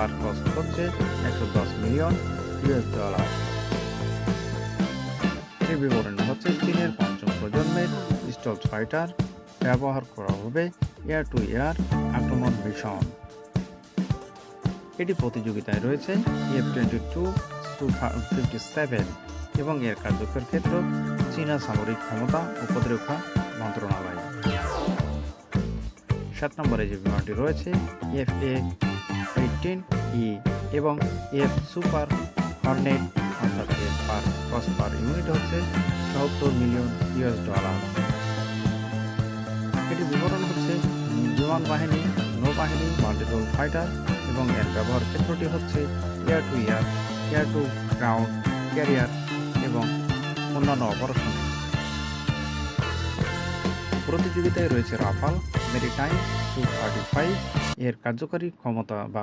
পার cost হচ্ছে একশো দশ মিলিয়ন ইউএস ডলার এর বিবরণ হচ্ছে চীনের পঞ্চম প্রজন্মের স্টলস ফাইটার ব্যবহার করা হবে এয়ার টু এয়ার আক্রমণ মিশন। এটি প্রতিযোগিতায় রয়েছে F twenty two fifty seven এবং এর কার্যকর ক্ষেত্র চীনা সামরিক ক্ষমতা ও প্রতিরক্ষা মন্ত্রণালয়। সাত নম্বরে যে বিমানটি রয়েছে এফ এ এইটিন ই এবং এফ সুপার হর্নেট অর্থাৎ এর পার কস্ট পার ইউনিট হচ্ছে সত্তর মিলিয়ন ইউএস ডলার এটি বিবরণ হচ্ছে বিমান বাহিনী, নৌবাহিনী মাল্টিপল ফাইটার এবং এর ব্যবহার ক্ষেত্রটি হচ্ছে air to air air to ground carrier এবং অন্যান্য অপারেশন। প্রতিযোগিতায় রয়েছে Rafale maritime two thirty five এর কার্যকরী ক্ষমতা বা